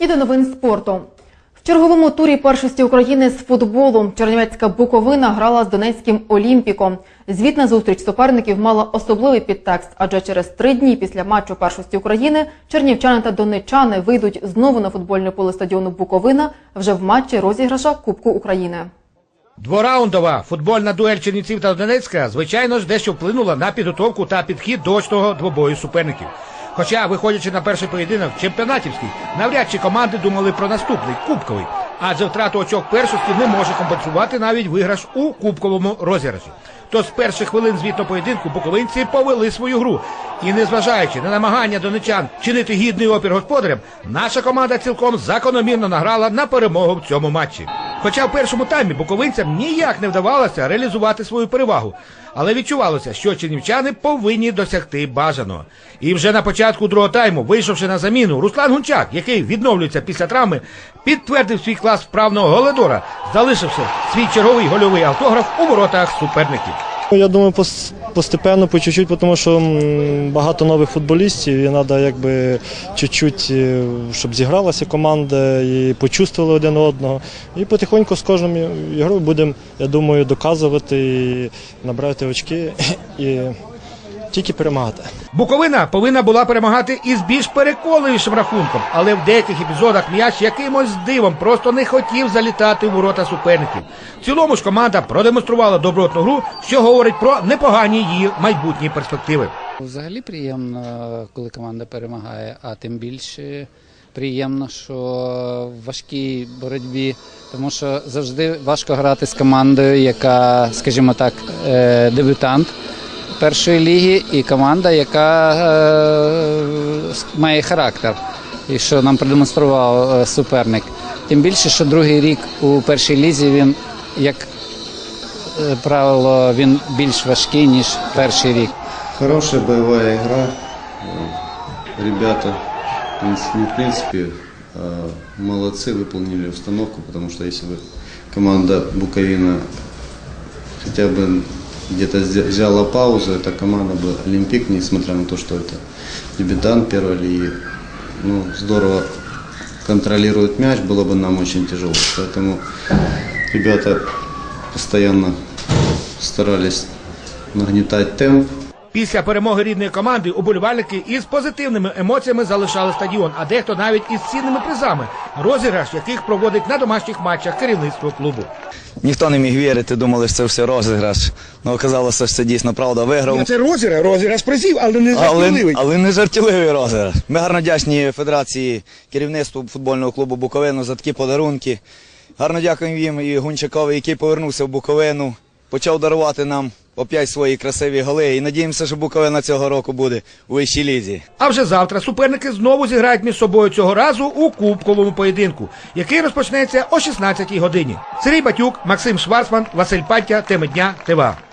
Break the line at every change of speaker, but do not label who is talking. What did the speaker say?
І до новин спорту. В черговому турі першості України з футболу Чернівецька Буковина грала з Донецьким Олімпіком. Звітна зустріч суперників мала особливий підтекст, адже через три дні після матчу першості України чернівчани та донеччани вийдуть знову на футбольне поле стадіону Буковина вже в матчі розіграша Кубку України.
Двораундова футбольна дуель Чернівців та Донецька, звичайно ж, дещо вплинула на підготовку та підхід до очного двобою суперників. Хоча, виходячи на перший поєдинок чемпіонатівський, навряд чи команди думали про наступний кубковий, адже втрату очок першості не може компенсувати навіть виграш у кубковому розіграші. То з перших хвилин звітного поєдинку буковинці повели свою гру. І незважаючи на намагання донечан чинити гідний опір господарям, наша команда цілком закономірно награла на перемогу в цьому матчі. Хоча в першому таймі буковинцям ніяк не вдавалося реалізувати свою перевагу, але відчувалося, що чернівчани повинні досягти бажаного. І вже на початку другого тайму, вийшовши на заміну, Руслан Гунчак, який відновлюється після травми, підтвердив свій клас вправного голедора, залишивши свій черговий гольовий автограф у воротах суперників.
Ну, Я думаю, постепенно, по чуть-чуть, тому що багато нових футболістів, і треба якби чуть-чуть, е, щоб зігралася команда і почувствували один одного. І потихоньку з кожною ігрою будемо, я думаю, доказувати і набрати очки і тільки перемагати.
Буковина повинна була перемагати із більш переконливішим рахунком, але в деяких епізодах м'яч якимось дивом просто не хотів залітати в ворота суперників. В цілому ж команда продемонструвала добротну гру, що говорить про непогані її майбутні перспективи.
Взагалі приємно, коли команда перемагає, а тим більше приємно, що в важкій боротьбі, тому що завжди важко грати з командою, яка, скажімо так, е, дебютант першої ліги, і команда, яка е, с- має характер, і що нам продемонстрував е, суперник. Тим більше, що другий рік у першій лізі він як е, правило, він більш важкий, ніж перший рік.
Хорошая боевая игра. Э, Ребята, в принципе, ну, в принципе, э, молодцы, выполнили установку, потому что если бы команда Буковина хотя бы Где-то взя- взяла паузу, эта команда бы Олимпик, несмотря на то, что это дебютант первой лиги, ну, здорово контролирует мяч, было бы нам очень тяжело. Поэтому ребята постоянно старались нагнетать темп,
Після перемоги рідної команди уболівальники із позитивними емоціями залишали стадіон, а дехто навіть із цінними призами, розіграш яких проводить на домашніх матчах керівництво клубу.
Ніхто не міг вірити, думали, що це все розіграш. Ну, оказалося, що це дійсно правда. Виграв.
Це розіграш, розіграш призів, але не
Але, але не жартівливий розіграш. Ми гарно вдячні Федерації керівництву футбольного клубу Буковину за такі подарунки. Гарно дякуємо їм і Гунчакові, який повернувся в Буковину, почав дарувати нам опять свої красиві голи. І надіємося, що Буковина цього року буде у вищій лізі.
А вже завтра суперники знову зіграють між собою цього разу у кубковому поєдинку, який розпочнеться о 16-й годині. Сергій Батюк, Максим Шварцман, Василь Паття, теми дня, ТВА.